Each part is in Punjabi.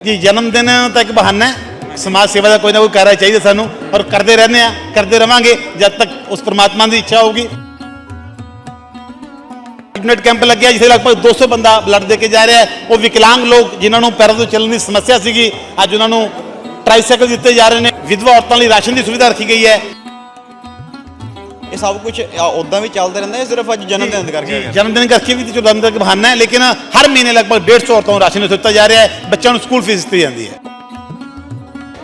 ਜੀ, ਜਨਮ ਦਿਨ ਤਾਂ ਇੱਕ ਬਹਾਨਾ ਹੈ। ਸਮਾਜ ਸੇਵਾ ਦਾ ਕੋਈ ਨਾ ਕੋਈ ਕਾਰਜ ਚਾਹੀਦਾ ਸਾਨੂੰ ਔਰ ਕਰਦੇ ਰਹਿੰਦੇ ਆ ਕਰਦੇ ਰਵਾਂਗੇ ਜਦ ਤੱਕ ਉਸ ਪ੍ਰਮਾਤਮਾ ਦੀ ਇੱਛਾ ਹੋਊਗੀ। ਮਿੰਟ ਕੈਂਪ ਲੱਗਿਆ ਜਿੱਥੇ ਲਗਭਗ 200 ਬੰਦਾ ਬਲੱਡ ਦੇ ਕੇ ਜਾ ਰਿਹਾ ਹੈ। ਉਹ ਵਿਕਲਾਂਗ ਲੋਕ ਜਿਨ੍ਹਾਂ ਨੂੰ ਪੈਰਾਂ ਤੋਂ ਚੱਲਣ ਦੀ ਸਮੱਸਿਆ ਸੀਗੀ, ਅੱਜ ਉਹਨਾਂ ਨੂੰ ਟ੍ਰਾਈਸਾਈਕਲ ਦਿੱਤੇ ਜਾ ਰਹੇ ਨੇ। ਵਿਧਵਾ ਔਰਤਾਂ ਲਈ ਰਾਸ਼ਨ ਦੀ ਸੁਵਿਧਾ ਰੱਖੀ ਗਈ ਹੈ। ਇਹ ਸਭ ਕੁਝ ਉਦਾਂ ਵੀ ਚੱਲਦਾ ਰਹਿੰਦਾ ਹੈ ਸਿਰਫ ਅੱਜ ਜਨਮ ਦਿਨ ਕਰਕੇ। ਜਨਮ ਦਿਨ ਕਰਕੇ ਵੀ ਤੇ ਜੋ ਜਨਮ ਦਿਨ ਦਾ ਬਹਾਨਾ ਹੈ ਲੇਕਿਨ ਹਰ ਮਹੀਨੇ ਲਗਭਗ 150 ਔਰਤਾਂ ਨੂੰ ਰਾਸ਼ਨ ਦਿੱਤਾ ਜਾ ਰਿਹਾ ਹੈ ਬੱਚਿਆਂ ਨੂੰ ਸਕੂਲ ਫੀਸ ਦਿੱਤੀ ਜਾਂਦੀ ਹੈ।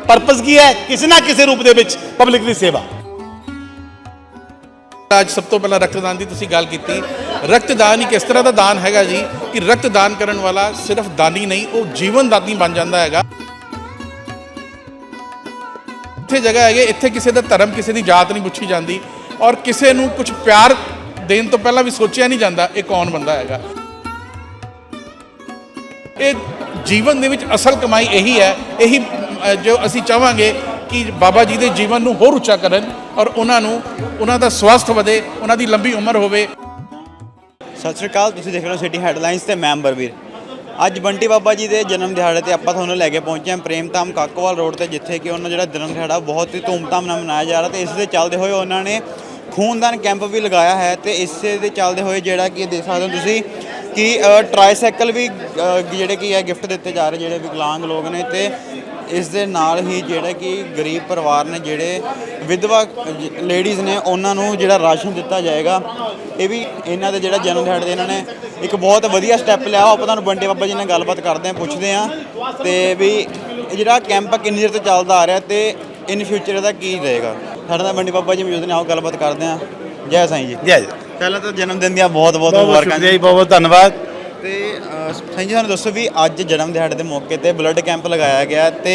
ਪਰਪਸ ਕੀ ਹੈ? ਕਿਸੇ ਨਾ ਕਿਸੇ ਰੂਪ ਦੇ ਵਿੱਚ ਪਬਲਿਕ ਦੀ ਸੇਵਾ। ਅੱਜ ਸਭ ਤੋਂ ਪਹਿਲਾਂ ਰਕਤਦਾਨ ਦੀ ਤੁਸੀਂ ਗੱਲ ਕੀਤੀ। ਰਕਤਦਾਨ ਇੱਕ ਇਸ ਤਰ੍ਹਾਂ ਦਾ ਦਾਨ ਹੈਗਾ ਜੀ ਕਿ ਰਕਤਦਾਨ ਕਰਨ ਵਾਲਾ ਸਿਰਫ ਦਾਨੀ ਨਹੀਂ ਉਹ ਜੀਵਨ ਦਾਨੀ ਬਣ ਜਾਂਦਾ ਹੈਗਾ। ਇੱਥੇ ਜਗ੍ਹਾ ਹੈਗੇ ਇੱਥੇ ਕਿਸੇ ਦਾ ਧਰਮ ਕਿਸੇ ਦੀ ਜਾਤ ਨਹੀਂ ਪੁੱਛੀ ਜਾਂਦੀ। ਔਰ ਕਿਸੇ ਨੂੰ ਕੁਝ ਪਿਆਰ ਦੇਣ ਤੋਂ ਪਹਿਲਾਂ ਵੀ ਸੋਚਿਆ ਨਹੀਂ ਜਾਂਦਾ ਇਹ ਕੌਣ ਬੰਦਾ ਹੈਗਾ। ਇਹ ਜੀਵਨ ਦੇ ਵਿੱਚ ਅਸਲ ਕਮਾਈ ਇਹੀ ਹੈ, ਇਹੀ ਜੋ ਅਸੀਂ ਚਾਹਾਂਗੇ ਕਿ ਬਾਬਾ ਜੀ ਦੇ ਜੀਵਨ ਨੂੰ ਹੋਰ ਉੱਚਾ ਕਰਨ ਔਰ ਉਹਨਾਂ ਨੂੰ, ਉਹਨਾਂ ਦਾ ਸਵਾਸਥ ਵਧੇ, ਉਹਨਾਂ ਦੀ ਲੰਬੀ ਉਮਰ ਹੋਵੇ। ਸਤਿ ਸ਼੍ਰੀ ਅਕਾਲ, ਤੁਸੀਂ ਦੇਖ ਰਹੇ ਹੋ ਸਿਟੀ ਹੈਡਲਾਈਨਸ ਤੇ ਮੈਂ ਬਰਵੀਰ ਅੱਜ ਬੰਟੀ ਬਾਬਾ ਜੀ ਦੇ ਜਨਮ ਦਿਹਾੜੇ ਤੇ ਆਪਾਂ ਤੁਹਾਨੂੰ ਲੈ ਕੇ ਪਹੁੰਚੇ ਹਾਂ ਪ੍ਰੇਮਧਾਮ ਕਾਕੋਵਾਲ ਰੋਡ ਤੇ, ਜਿੱਥੇ ਕਿ ਉਹਨਾਂ ਜਿਹੜਾ ਜਨਮ ਦਿਹਾੜਾ ਬਹੁਤ ਹੀ ਧੂਮਧਾਮ ਨਾਲ ਮਨਾਇਆ ਜਾ ਰਿਹਾ ਤੇ ਇਸ ਦੇ ਚੱਲਦੇ ਹੋਏ ਉਹਨਾਂ ਨੇ ਖੂਨਦਾਨ ਕੈਂਪ ਵੀ ਲਗਾਇਆ ਹੈ ਤੇ ਇਸੇ ਦੇ ਚੱਲਦੇ ਹੋਏ ਜਿਹੜਾ ਕਿ ਦੇਖ ਸਕਦੇ ਹੋ ਤੁਸੀਂ ਕਿ ਅ, ਟ੍ਰਾਈਸਾਈਕਲ ਵੀ ਜਿਹੜੇ ਕਿ ਹੈ ਗਿਫਟ ਦਿੱਤੇ ਜਾ ਰਹੇ ਜਿਹੜੇ ਵਿਕਲਾਂਗ ਲੋਕ ਨੇ ਤੇ ਇਸ ਦੇ ਨਾਲ ਹੀ ਜਿਹੜਾ ਕਿ ਗਰੀਬ ਪਰਿਵਾਰ ਨੇ ਜਿਹੜੇ ਵਿਧਵਾ ਲੇਡੀਜ਼ ਨੇ ਉਹਨਾਂ ਨੂੰ ਜਿਹੜਾ ਰਾਸ਼ਨ ਦਿੱਤਾ ਜਾਏਗਾ। ਇਹ ਵੀ ਇਹਨਾਂ ਦੇ ਜਿਹੜਾ ਜਨਮ ਦਿਹਾੜੇ ਦੇ ਇਹਨਾਂ ਨੇ ਇੱਕ ਬਹੁਤ ਵਧੀਆ ਸਟੈਪ ਲਿਆ। ਆਪਾਂ ਤੁਹਾਨੂੰ ਬੰਡੇ ਬਾਬਾ ਜੀ ਨਾਲ ਗੱਲਬਾਤ ਕਰਦੇ ਹਾਂ ਪੁੱਛਦੇ ਹਾਂ ਤੇ ਵੀ ਇਹ ਜਿਹੜਾ ਕੈਂਪ ਕਿੰਨੀ ਦੇਰ ਤੋਂ ਚੱਲਦਾ ਆ ਰਿਹਾ ਤੇ ਇਨ ਫਿਊਚਰ ਇਹਦਾ ਕੀ ਰਹੇਗਾ? ਸਾਡੇ ਨਾਲ ਬੰਡੇ ਬਾਬਾ ਜੀ ਮੌਜੂਦ ਨੇ ਆਓ ਗੱਲਬਾਤ ਕਰਦੇ ਹਾਂ। ਜੈ ਸਾਈਂ ਜੀ। ਜੈ ਜੀ। ਪਹਿਲਾਂ ਤਾਂ ਜਨਮ ਦਿਨ ਦੀਆਂ ਬਹੁਤ ਬਹੁਤ ਮੁਬਾਰਕਾਂ ਜੀ। ਬਹੁਤ ਬਹੁਤ ਧੰਨਵਾਦ। ਤੇ ਸਾਈਂ ਜੀ ਸਾਨੂੰ ਦੱਸੋ ਵੀ ਅੱਜ ਜਨਮ ਦਿਹਾੜੇ ਦੇ ਮੌਕੇ ਤੇ ਬਲੱਡ ਕੈਂਪ ਲਗਾਇਆ ਗਿਆ ਤੇ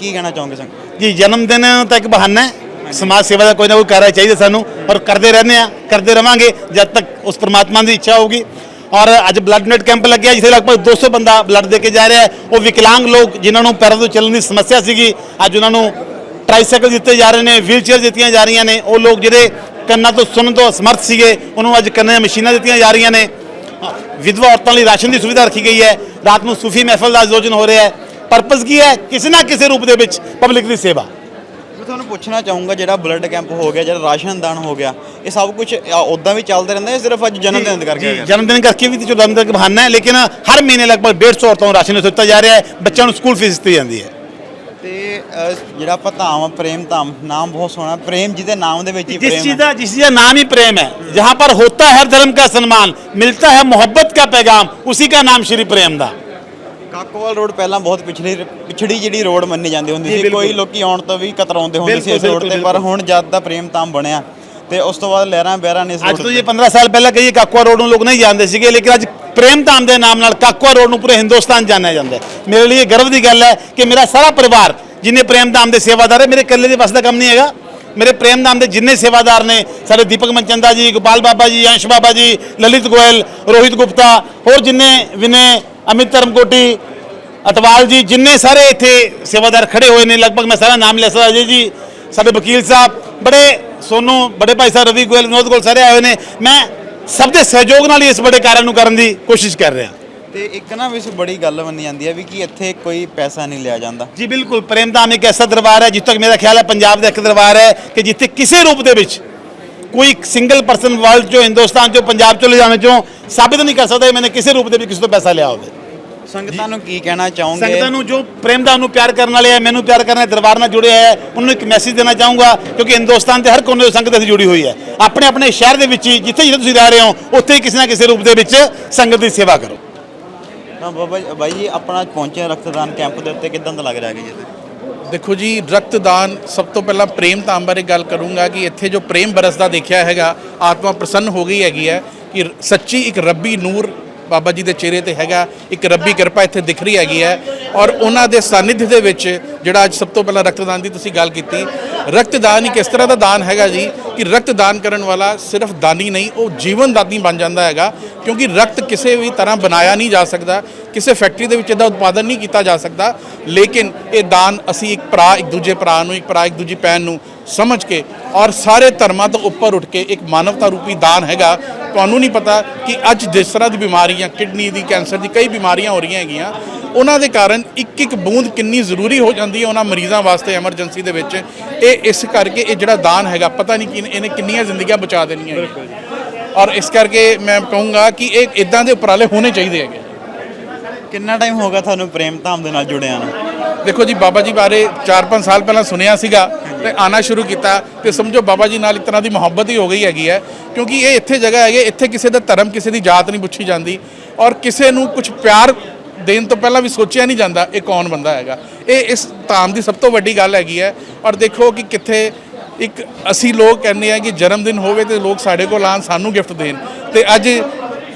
ਕੀ ਕਹਿਣਾ ਚਾਹੋਗੇ ਸੰਗ? ਜੀ ਜਨਮ ਦਿਨ ਤਾਂ ਇੱਕ ਬਹਾਨਾ ਹੈ। ਸਮਾਜ ਸੇਵਾ ਦਾ ਕੋਈ ਨਾ ਕੋਈ ਕਾਰਜ ਚਾਹੀਦਾ ਸਾਨੂੰ ਔਰ ਕਰਦੇ ਰਹਿੰਦੇ ਆ ਕਰਦੇ ਰਵਾਂਗੇ ਜਦ ਤੱਕ ਉਸ ਪ੍ਰਮਾਤਮਾ ਦੀ ਇੱਛਾ ਹੋਊਗੀ। ਔਰ ਅੱਜ ਬਲੱਡ ਡੋਨੇਟ ਕੈਂਪ ਲੱਗਿਆ ਜਿੱਥੇ ਲਗਭਗ 200 ਬੰਦਾ ਬਲੱਡ ਦੇ ਕੇ ਜਾ ਰਿਹਾ ਹੈ। ਉਹ ਵਿਕਲਾਂਗ ਲੋਕ ਜਿਨ੍ਹਾਂ ਨੂੰ ਪੈਰਾਂ ਤੋਂ ਚੱਲਣ ਦੀ ਸਮੱਸਿਆ ਸੀਗੀ ਅੱਜ ਉਹਨਾਂ ਨੂੰ ਟ੍ਰਾਈਸਾਈਕਲ ਦਿੱਤੇ ਜਾ ਰਹੇ ਨੇ ਵੀਲ ਚੇਅਰ ਦਿੱਤੀਆਂ ਜਾ ਰਹੀਆਂ ਨੇ ਉਹ ਲੋਕ ਜਿਹੜੇ ਕੰਨਾਂ ਤੋਂ ਸੁਣਨ ਤੋਂ ਅਸਮਰਥ ਸੀਗੇ ਉਹਨੂੰ ਅੱਜ ਕੰਨਾਂ ਦੀਆਂ ਮਸ਼ੀਨਾਂ ਦਿੱਤੀਆਂ ਜਾ ਰਹੀਆਂ ਨੇ। ਵਿਧਵਾ ਔਰਤਾਂ ਲਈ ਰਾਸ਼ਨ ਦੀ ਸੁਵਿਧਾ ਰੱਖੀ ਗਈ ਹੈ ਰਾਤ ਨੂੰ ਸੂਫੀ ਮਹਿਫਲ ਦਾ ਆਯੋਜਨ ਹੋ ਰਿਹਾ ਹੈ। ਪਰਪਸ ਕੀ ਹੈ? ਕਿਸੇ ਨਾ ਕਿਸੇ ਰੂਪ ਦੇ ਵਿੱਚ ਪਬਲਿਕ ਦੀ ਸੇਵਾ। ਮੈਂ ਤੁਹਾਨੂੰ ਪੁੱਛਣਾ ਚਾਹੂੰਗਾ ਜਿਹੜਾ ਬਲੱਡ ਕੈਂਪ ਹੋ ਗਿਆ ਜਿਹੜਾ ਰਾਸ਼ਨ ਦਾਨ ਹੋ ਗਿਆ ਇਹ ਸਭ ਕੁਝ ਉਦਾਂ ਵੀ ਚੱਲਦਾ ਰਹਿੰਦਾ ਹੈ ਸਿਰਫ ਅੱਜ ਜਨਮ ਦਿਨ ਕਰਕੇ? ਜਨਮ ਦਿਨ ਕਰਕੇ ਵੀ ਤੇ ਜਨਮ ਦਿਨ ਦਾ ਬਹਾਨਾ ਹੈ ਲੇਕਿਨ ਹਰ ਮਹੀਨੇ ਲਗਭਗ 150 ਔਰਤਾਂ ਨੂੰ ਰਾਸ਼ਨ ਦਿੱਤਾ ਜਾ ਰਿਹਾ ਹੈ ਬੱਚਿਆਂ ਨੂੰ ਸਕੂਲ ਫੀਸ ਦਿੱਤੀ ਜਾਂਦੀ ਹੈ। ਤੇ ਅਹ, ਜਿਹੜਾ ਆਪਾਂ ਧਾਮ ਆ, ਪ੍ਰੇਮ ਧਾਮ ਨਾਮ ਬਹੁਤ ਸੋਹਣਾ ਪ੍ਰੇਮ ਜਿਹਦੇ ਨਾਮ ਦੇ ਵਿੱਚ ਹੀ जिस ਪ੍ਰੇਮ चीज ਹੈ का जिस चीज का नाम ही प्रेम है जहाँ पर होता है हर धर्म का सम्मान मिलता है मोहब्बत का पैगाम उसी का नाम श्री प्रेम दा ਕਾਕੋਵਾਲ ਰੋਡ ਪਹਿਲਾਂ ਬਹੁਤ ਪਿਛੜੀ ਪਿਛੜੀ ਜਿਹੜੀ ਰੋਡ ਮੰਨੀ ਜਾਂਦੀ ਹੁੰਦੀ ਜੀ, ਸੀ ਬਿਲਕੁਲ। ਕੋਈ ਲੋਕੀ ਆਉਣ ਤੋਂ ਵੀ ਕਤਰਾਉਂਦੇ ਹੁੰਦੇ ਸੀ ਬਿਲਕੁਲ, ਇਸ ਰੋਡ ਤੇ ਬਿਲਕੁਲ, ਪਰ ਹੁਣ ਜਦ ਦਾ ਪ੍ਰੇਮ ਧਾਮ ਬਣਿਆ ਤੇ ਉਸ ਤੋਂ ਬਾਅਦ ਲਹਿਰਾਂ ਬਹਿਰਾਂ ਨੇ ਇਸ ਅੱਜ road ਤੋਂ ਤੇ- ਇਹ 15 ਸਾਲ ਪਹਿਲਾਂ ਕਹੀਏ ਕਾਕੂਆ ਰੋਡ ਨੂੰ ਲੋਕ ਨਹੀਂ ਜਾਣਦੇ ਸੀਗੇ ਲੇਕਿਨ ਅੱਜ ਪ੍ਰੇਮ ਧਾਮ ਦੇ ਨਾਮ ਨਾਲ ਕਾਕੂਆ ਰੋਡ ਨੂੰ ਪੂਰੇ ਹਿੰਦੁਸਤਾਨ ਜਾਣਿਆ ਜਾਂਦਾ ਹੈ। ਮੇਰੇ ਲਈ ਇਹ ਗਰਵ ਦੀ ਗੱਲ ਹੈ ਕਿ ਮੇਰਾ ਸਾਰਾ ਪਰਿਵਾਰ ਜਿੰਨੇ ਪ੍ਰੇਮ ਧਾਮ ਦੇ ਸੇਵਾਦਾਰ ਹੈ, ਮੇਰੇ ਇਕੱਲੇ ਦੇ ਬਸ ਦਾ ਕੰਮ ਨਹੀਂ ਹੈਗਾ। ਮੇਰੇ ਪ੍ਰੇਮ ਧਾਮ ਦੇ ਜਿੰਨੇ ਸੇਵਾਦਾਰ ਨੇ, ਸਾਡੇ ਦੀਪਕ ਮਨਚੰਦਾ ਜੀ, ਗੋਪਾਲ ਬਾਬਾ ਜੀ, ਅੰਸ਼ ਬਾਬਾ ਜੀ, ਲਲਿਤ ਗੋਇਲ, ਰੋਹਿਤ ਗੁਪਤਾ, ਹੋਰ ਜਿੰਨੇ ਵਿਨੇ, ਅਮਿਤ ਧਰਮਕੋਟੀ ਅਟਵਾਲ ਜੀ, ਜਿੰਨੇ ਸਾਰੇ ਇੱਥੇ ਸੇਵਾਦਾਰ ਖੜੇ ਹੋਏ ਨੇ, ਲਗਭਗ ਮੈਂ ਸਾਰਾ ਨਾਮ ਲੈ ਸਕਦਾ, ਅਜੇ ਜੀ, ਸਾਡੇ ਵਕੀਲ ਸਾਹਿਬ, ਬੜੇ ਸੋਨੂੰ, ਬੜੇ ਭਾਈ ਸਾਹਿਬ ਰਵੀ ਗੋਇਲ, ਵਿਨੋਦ ਗੋਲ ਸਾਰੇ ਆਏ ਹੋਏ ਨੇ। ਮੈਂ ਸਭ ਦੇ ਸਹਿਯੋਗ ਨਾਲ ਹੀ ਇਸ ਬੜੇ ਕਾਰਨ ਨੂੰ ਕਰਨ ਦੀ ਕੋਸ਼ਿਸ਼ ਕਰ ਰਿਹਾ ਤੇ ਇੱਕ ਨਾ ਵੀ ਬੜੀ ਗੱਲ ਮੰਨੀ ਜਾਂਦੀ ਹੈ ਵੀ ਕਿ ਇੱਥੇ ਕੋਈ ਪੈਸਾ ਨਹੀਂ ਲਿਆ ਜਾਂਦਾ। ਜੀ ਬਿਲਕੁਲ ਪ੍ਰੇਮਧਾਮ ਇੱਕ ਐਸਾ ਦਰਬਾਰ ਹੈ ਜਿੱਥੇ ਤੱਕ ਮੇਰਾ ਖਿਆਲ ਹੈ ਪੰਜਾਬ ਦਾ ਇੱਕ ਦਰਬਾਰ ਹੈ ਕਿ ਜਿੱਥੇ ਕਿਸੇ ਰੂਪ ਦੇ ਵਿੱਚ ਕੋਈ ਸਿੰਗਲ ਪਰਸਨ ਵਰਲਡ ਚੋਂ ਹਿੰਦੁਸਤਾਨ ਚੋਂ ਪੰਜਾਬ ਚੋਂ ਲਿਜਾਣੇ ਚੋਂ ਸਾਬਿਤ ਨਹੀਂ ਕਰ ਸਕਦਾ ਮੈਨੇ ਕਿਸੇ ਰੂਪ ਦੇ ਵਿੱਚ ਕਿਸੇ ਤੋਂ ਪੈਸਾ ਲਿਆ ਹੋਵੇ। ਸੰਗਤਾਂ ਨੂੰ ਕੀ ਕਹਿਣਾ ਚਾਹੋਗੇ? ਸੰਗਤਾਂ ਨੂੰ ਜੋ ਪ੍ਰੇਮਦਾਨ ਨੂੰ ਪਿਆਰ ਕਰਨ ਵਾਲੇ ਹੈ ਮੈਨੂੰ ਪਿਆਰ ਕਰਨ ਵਾਲੇ ਦਰਬਾਰ ਨਾਲ ਜੁੜੇ ਹੈ ਉਹਨਾਂ ਨੂੰ ਇੱਕ ਮੈਸੇਜ ਦੇਣਾ ਚਾਹੂੰਗਾ ਕਿਉਂਕਿ ਹਿੰਦੁਸਤਾਨ ਦੇ ਹਰ ਕੋਨੇ ਤੋਂ ਸੰਗਤ ਅਸੀਂ ਜੁੜੀ ਹੋਈ ਹੈ। ਆਪਣੇ ਆਪਣੇ ਸ਼ਹਿਰ ਦੇ ਵਿੱਚ ਹੀ ਜਿੱਥੇ ਜਿੱਥੇ ਤੁਸੀਂ ਰਹਿ ਰਹੇ ਹੋ ਉੱਥੇ ਹੀ ਕਿਸੇ ਨਾ ਕਿਸੇ ਰੂਪ ਦੇ ਵਿੱਚ ਸੰਗਤ ਦੀ ਸੇਵਾ ਕਰੋ। ਤਾਂ ਬਾਬਾ ਜੀ- ਬਾਈ ਜੀ ਆਪਣਾ ਪਹੁੰਚੇ ਰਕਤਦਾਨ ਕੈਂਪ ਦੇ ਉੱਤੇ ਕਿਦਾਂ ਦਾ ਲੱਗ ਰਿਹਾ ਹੈ ਜੀ? ਦੇਖੋ ਜੀ ਰਕਤਦਾਨ ਸਭ ਤੋਂ ਪਹਿਲਾਂ ਪ੍ਰੇਮ ਧਾਮ ਬਾਰੇ ਗੱਲ ਕਰੂੰਗਾ ਕਿ ਇੱਥੇ ਜੋ ਪ੍ਰੇਮ ਬਰਸਦਾ ਦੇਖਿਆ ਹੈਗਾ ਆਤਮਾ ਪ੍ਰਸੰਨ ਹੋ ਗਈ ਹੈਗੀ ਹੈ ਕਿ ਸੱਚੀ ਇੱਕ ਰੱਬੀ ਨੂਰ ਬਾਬਾ ਜੀ ਦੇ ਚਿਹਰੇ ਤੇ ਹੈਗਾ, ਇੱਕ ਰੱਬੀ ਕਿਰਪਾ ਇੱਥੇ ਦਿਖ ਰਹੀ ਹੈਗੀ ਹੈ। ਔਰ ਉਹਨਾਂ ਦੇ ਸਾਨਿਧ ਦੇ ਵਿੱਚ ਜਿਹੜਾ ਅੱਜ ਸਭ ਤੋਂ ਪਹਿਲਾਂ ਰਕਤਦਾਨ ਦੀ ਤੁਸੀਂ ਗੱਲ ਕੀਤੀ, ਰਕਤਦਾਨ ਇੱਕ ਇਸ ਤਰ੍ਹਾਂ ਦਾ ਦਾਨ ਹੈਗਾ ਜੀ ਕਿ ਰਕਤਦਾਨ ਕਰਨ ਵਾਲਾ ਸਿਰਫ ਦਾਨੀ ਨਹੀਂ, ਉਹ ਜੀਵਨ ਦਾਨੀ ਬਣ ਜਾਂਦਾ ਹੈਗਾ, ਕਿਉਂਕਿ ਰਕਤ ਕਿਸੇ ਵੀ ਤਰ੍ਹਾਂ ਬਣਾਇਆ ਨਹੀਂ ਜਾ ਸਕਦਾ, ਕਿਸੇ ਫੈਕਟਰੀ ਦੇ ਵਿੱਚ ਇਹਦਾ ਉਤਪਾਦਨ ਨਹੀਂ ਕੀਤਾ ਜਾ ਸਕਦਾ। ਲੇਕਿਨ ਇਹ ਦਾਨ ਅਸੀਂ ਇੱਕ ਭਰਾ, ਇੱਕ ਦੂਜੇ ਭਰਾ ਨੂੰ, ਇੱਕ ਭਰਾ, ਇੱਕ ਦੂਜੀ ਭੈਣ ਨੂੰ ਸਮਝ ਕੇ ਔਰ ਸਾਰੇ ਧਰਮਾਂ ਤੋਂ ਉੱਪਰ ਉੱਠ ਕੇ ਇੱਕ ਮਾਨਵਤਾ ਰੂਪੀ ਦਾਨ ਹੈਗਾ ਤੁਹਾਨੂੰ ਨਹੀਂ ਪਤਾ ਕਿ ਅੱਜ ਜਿਸ ਤਰ੍ਹਾਂ ਦੀ ਬਿਮਾਰੀਆਂ ਕਿਡਨੀ ਦੀ ਕੈਂਸਰ ਦੀ ਕਈ ਬਿਮਾਰੀਆਂ ਹੋ ਰਹੀਆਂ ਹੈਗੀਆਂ ਉਹਨਾਂ ਦੇ ਕਾਰਨ ਇੱਕ ਇੱਕ ਬੂੰਦ ਕਿੰਨੀ ਜ਼ਰੂਰੀ ਹੋ ਜਾਂਦੀ ਹੈ ਉਹਨਾਂ ਮਰੀਜ਼ਾਂ ਵਾਸਤੇ ਐਮਰਜੈਂਸੀ ਦੇ ਵਿੱਚ। ਇਹ ਇਸ ਕਰਕੇ ਇਹ ਜਿਹੜਾ ਦਾਨ ਹੈਗਾ ਪਤਾ ਨਹੀਂ ਕਿ ਇਹਨੇ ਕਿੰਨੀਆਂ ਜ਼ਿੰਦਗੀਆਂ ਬਚਾ ਦੇਣੀਆਂ। ਔਰ ਇਸ ਕਰਕੇ ਮੈਂ ਕਹੂੰਗਾ ਕਿ ਇਹ ਇਦਾਂ ਦੇ ਉਪਰਾਲੇ ਹੋਣੇ ਚਾਹੀਦੇ ਹੈਗੇ। ਕਿੰਨਾ ਟਾਈਮ ਹੋ ਗਿਆ ਤੁਹਾਨੂੰ ਪ੍ਰੇਮ ਧਾਮ ਦੇ ਨਾਲ ਜੁੜਿਆ ਨੂੰ? ਦੇਖੋ ਜੀ, ਬਾਬਾ ਜੀ ਬਾਰੇ 4-5 ਸਾਲ ਪਹਿਲਾਂ ਸੁਣਿਆ ਸੀਗਾ ਤੇ ਆਣਾ ਸ਼ੁਰੂ ਕੀਤਾ ਤੇ ਸਮਝੋ ਬਾਬਾ ਜੀ ਨਾਲ ਇੱਕ ਤਰ੍ਹਾਂ ਦੀ ਮੁਹੱਬਤ ਹੀ ਹੋ ਗਈ ਹੈਗੀ ਹੈ, ਕਿਉਂਕਿ ਇਹ ਇੱਥੇ ਜਗ੍ਹਾ ਹੈਗੀ ਇੱਥੇ ਕਿਸੇ ਦਾ ਧਰਮ, ਕਿਸੇ ਦੀ ਜਾਤ ਨਹੀਂ ਪੁੱਛੀ ਜਾਂਦੀ ਔਰ ਕਿਸੇ ਨੂੰ ਕੁਝ ਪਿਆਰ ਦੇਣ ਤੋਂ ਪਹਿਲਾਂ ਵੀ ਸੋਚਿਆ ਨਹੀਂ ਜਾਂਦਾ ਇਹ ਕੌਣ ਬੰਦਾ ਹੈਗਾ। ਇਹ ਇਸ ਧਾਮ ਦੀ ਸਭ ਤੋਂ ਵੱਡੀ ਗੱਲ ਹੈਗੀ ਹੈ ਔਰ ਦੇਖੋ ਕਿ ਕਿੱਥੇ ਇੱਕ ਅਸੀਂ ਲੋਕ ਕਹਿੰਦੇ ਆ ਕਿ ਜਨਮ ਦਿਨ ਹੋਵੇ ਤੇ ਲੋਕ ਸਾਡੇ ਕੋਲ ਆਉਣ, ਸਾਨੂੰ ਗਿਫਟ ਦੇਣ ਤੇ ਅੱਜ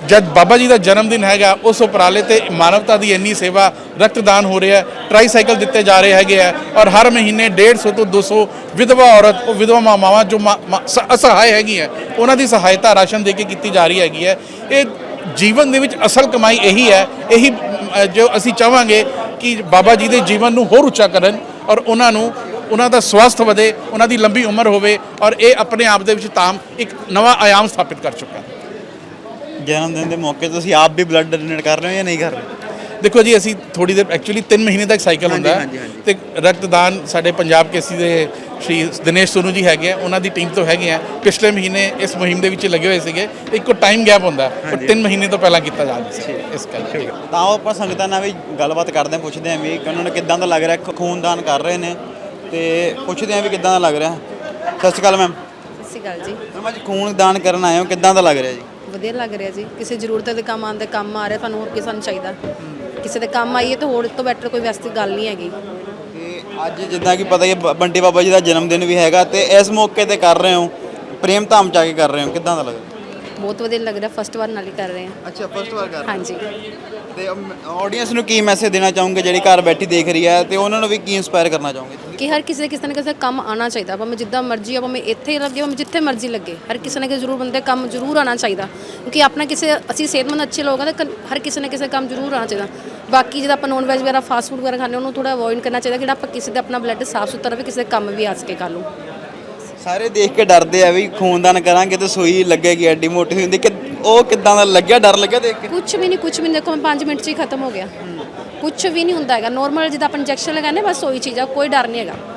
ਜਦ ਬਾਬਾ ਜੀ ਦਾ ਜਨਮ ਦਿਨ ਹੈਗਾ, ਉਸ ਉਪਰਾਲੇ ਤੇ ਮਾਨਵਤਾ ਦੀ ਇੰਨੀ ਸੇਵਾ ਰਕਤਦਾਨ ਹੋ ਰਿਹਾ ਹੈ ਟ੍ਰਾਈਸਾਈਕਲ ਦਿੱਤੇ ਜਾ ਰਹੇ ਹੈਗੇ ਆ ਔਰ ਹਰ ਮਹੀਨੇ 150 ਤੋਂ 200 ਵਿਧਵਾ ਔਰਤ, ਉਹ ਵਿਧਵਾ ਮਾਵਾਂ ਜੋ ਮਾ- ਮਾ- ਸ- ਅਸਹਾਏ ਹੈਗੀਆਂ ਉਹਨਾਂ ਦੀ ਸਹਾਇਤਾ ਰਾਸ਼ਨ ਦੇ ਕੇ ਕੀਤੀ ਜਾ ਰਹੀ ਹੈਗੀ ਹੈ। ਇਹ ਜੀਵਨ ਦੇ ਵਿੱਚ ਅਸਲ ਕਮਾਈ ਇਹੀ ਹੈ, ਇਹੀ ਜੋ ਅਸੀਂ ਚਾਹਾਂਗੇ ਕਿ ਬਾਬਾ ਜੀ ਦੇ ਜੀਵਨ ਨੂੰ ਹੋਰ ਉੱਚਾ ਕਰਨ ਔਰ ਉਹਨਾਂ ਨੂੰ, ਉਹਨਾਂ ਦਾ ਸਵਸਥ ਵਧੇ, ਉਹਨਾਂ ਦੀ ਲੰਬੀ ਉਮਰ ਹੋਵੇ ਔਰ ਇਹ ਆਪਣੇ ਆਪ ਦੇ ਵਿੱਚ ਤਾਮ ਇੱਕ ਨਵਾਂ ਆਯਾਮ ਸਥਾਪਿਤ ਕਰ ਚੁੱਕਾ ਹੈ। ਜਨਮ ਦਿਨ ਦੇ ਮੌਕੇ ਤੇ ਤੁਸੀਂ ਆਪ ਵੀ ਬਲੱਡ ਡੋਨੇਟ ਕਰ ਰਹੇ ਹੋ ਜਾਂ ਨਹੀਂ ਕਰ ਰਹੇ? ਦੇਖੋ ਜੀ ਅਸੀਂ ਥੋੜੀ ਦੇਰ ਐਕਚੁਅਲੀ 3 ਮਹੀਨੇ ਤੱਕ ਸਾਈਕਲ ਹੁੰਦਾ। ਹੈ ਹਾਂਜੀ, ਹਾਂਜੀ। ਤੇ ਰਕਤਦਾਨ ਸਾਡੇ ਪੰਜਾਬ ਕੇਸੀ ਦੇ ਸ਼੍ਰੀ ਦਿਨੇਸ਼ ਸੋਨੂ ਜੀ ਹੈਗੇ ਆ ਉਹਨਾਂ ਦੀ ਟੀਮ ਤੋਂ ਹੈਗੇ ਆ। ਪਿਛਲੇ ਮਹੀਨੇ ਇਸ ਮੁਹਿੰਮ ਦੇ ਵਿੱਚ ਲੱਗੇ ਹੋਏ ਸੀਗੇ। ਇੱਕੋ ਟਾਈਮ ਗੈਪ ਹੁੰਦਾ ਹੈ, ਪਰ 3 ਮਹੀਨੇ ਤੋਂ ਪਹਿਲਾਂ ਕੀਤਾ ਜਾ ਰਿਹਾ ਸੀ ਇਸ ਕਰਕੇ ਤਾਂ। ਉਹ ਆਪਾਂ ਸੰਗਤਾਂ ਨਾਲ ਵੀ ਗੱਲਬਾਤ ਕਰਦੇ ਹਾਂ ਪੁੱਛਦੇ ਹਾਂ ਵੀ ਕਿ ਉਹਨਾਂ ਨੂੰ ਕਿੱਦਾਂ ਦਾ ਲੱਗ ਰਿਹਾ ਖ- ਖੂਨਦਾਨ ਕਰ ਰਹੇ ਨੇ। ਤੇ ਪੁੱਛਦੇ ਹਾਂ ਵੀ ਕਿੱਦਾਂ ਦਾ ਲੱਗ ਰਿਹਾ। ਸਤਿ ਸ਼੍ਰੀ ਅਕਾਲ ਮੈਮ ਸਤਿ ਸ਼੍ਰੀ ਅਕਾਲ ਜੀ। ਮੈਮ ਅੱਜ ਖੂਨਦਾਨ ਕਰਨ ਆਏ ਹੋ ਕਿੱਦਾਂ ਦਾ ਲੱਗ ਰਿਹਾ ਜੀ? ਵਧੀਆ ਲੱਗ ਰਿਹਾ ਜੀ। ਕਿਸੇ ਜ਼ਰੂਰਤ ਦੇ ਕੰਮ ਆਉਂਦੇ ਕੰਮ ਆ ਰਿਹਾ ਤੁਹਾਨੂੰ ਹੋਰ ਕੀ ਸਾਨੂੰ ਚਾਹੀਦਾ। ਕਿਸੇ ਦੇ ਕੰਮ ਆਈਏ ਤਾਂ ਹੋਰ ਇਸ ਤੋਂ ਬੈਟਰ ਕੋਈ ਵੈਸੇ ਗੱਲ ਨਹੀਂ ਹੈਗੀ। ਤੇ ਅੱਜ ਜਿੱਦਾਂ ਕਿ ਪਤਾ ਹੀ ਹੈ, ਬ- ਬੰਟੀ ਬਾਬਾ ਜੀ ਦਾ ਜਨਮ ਦਿਨ ਵੀ ਹੈਗਾ ਤੇ ਇਸ ਮੌਕੇ ਤੇ ਕਰ ਰਹੇ ਹੋ, ਪ੍ਰੇਮ ਧਾਮ ਚ ਆ ਕੇ ਕਰ ਰਹੇ ਹੋ, ਕਿੱਦਾਂ ਦਾ ਲੱਗਦਾ? ਬਹੁਤ ਵਧੀਆ ਲੱਗ ਰਿਹਾ ਫਸਟ ਵਾਰ ਨਾਲ ਹੀ ਕਰ ਰਹੇ ਹਾਂ। ਅੱਛਾ ਫਸਟ ਵਾਰ ਕਰ ਹਾਂਜੀ। ਤੇ ਆਡੀਅנס ਨੂੰ ਕੀ ਮੈਸੇਜ ਦੇਣਾ ਚਾਹੋਗੇ ਜਿਹੜੀ ਘਰ ਬੈਠੀ ਦੇਖ ਰਹੀ ਹੈ ਤੇ ਉਹਨਾਂ ਨੂੰ ਵੀ ਕੀ ਇਨਸਪਾਇਰ ਕਰਨਾ ਚਾਹੋਗੇ ਕਿ ਹਰ ਕਿਸੇ ਕਿਸੇ ਨਾ ਕਿਸੇ ਕੰਮ ਆਉਣਾ ਚਾਹੀਦਾ ਭਾਵੇਂ ਜਿੱਦਾਂ ਮਰਜ਼ੀ ਆ ਭਾਵੇਂ ਇੱਥੇ ਹੀ ਲੱਗੇ ਭਾਵੇਂ ਜਿੱਥੇ ਮਰਜ਼ੀ ਲੱਗੇ ਹਰ ਕਿਸੇ ਨਾ ਕਿਸੇ ਜ਼ਰੂਰ ਬੰਦੇ ਕੰਮ ਜ਼ਰੂਰ ਆਉਣਾ ਚਾਹੀਦਾ ਕਿਉਂਕਿ ਆਪਣਾ ਕਿਸੇ ਅਸੀਂ ਸਿਹਤਮੰਦ ਅੱਛੇ ਲੋਕ ਆ ਤਾਂ ਹਰ ਕਿਸੇ ਨਾ ਕਿਸੇ ਕੰਮ ਜ਼ਰੂਰ ਆਉਣਾ ਚਾਹੀਦਾ। ਬਾਕੀ ਜਿਹਦਾ ਆਪਾਂ ਨੌਨ ਵੈਜ ਵਗੈਰਾ ਫਾਸਟ ਫੂਡ ਵਗੈਰਾ ਖਾਂਦੇ ਉਹਨੂੰ ਥੋੜਾ ਅਵੋਇਡ ਕਰਨਾ ਚਾਹੀਦਾ ਕਿ ਜਿਹੜਾ ਆਪਾਂ ਕਿਸੇ ਦਾ ਆਪਣਾ ਬਲੱਡ ਸਾਫ਼ ਸੁਥਰਾ ਰਵੇ ਕਿਸੇ ਕੰਮ ਵੀ ਆ ਸਕੇ ਕੱਲ੍ਹ ਨੂੰ। ਸਾਰੇ ਦੇਖ ਕੇ ਡਰਦੇ ਆ ਵੀ ਖੂਨਦਾਨ ਕਰਾਂਗੇ ਤੇ ਸੂਈ ਲੱਗੇਗੀ ਐਡੀ ਮੋਟੀ ਹੁੰਦੀ ਕਿ ਉਹ ਕਿੱਦਾਂ ਦਾ ਲੱਗਿਆ ਡਰ ਲੱਗਿਆ ਦੇਖ ਕੇ? ਕੁਝ ਵੀ ਨਹੀਂ ਕੁਝ ਵੀ ਨਹੀਂ ਦੇਖੋ 5 ਮਿੰਟ 'ਚ ਹੀ ਖਤਮ ਹੋ ਗਿਆ। ਕੁਝ ਵੀ ਨਹੀਂ ਹੁੰਦਾ ਹੈਗਾ। ਨਾਰਮਲ ਜਿੱਦਾਂ ਆਪਾਂ ਇੰਜੈਕਸ਼ਨ ਲਗਾਉਂਦੇ ਹਾਂ, ਬਸ ਉਹੀ ਚੀਜ਼ ਆ ਕੋਈ ਡਰ ਨਹੀਂ ਹੈਗਾ।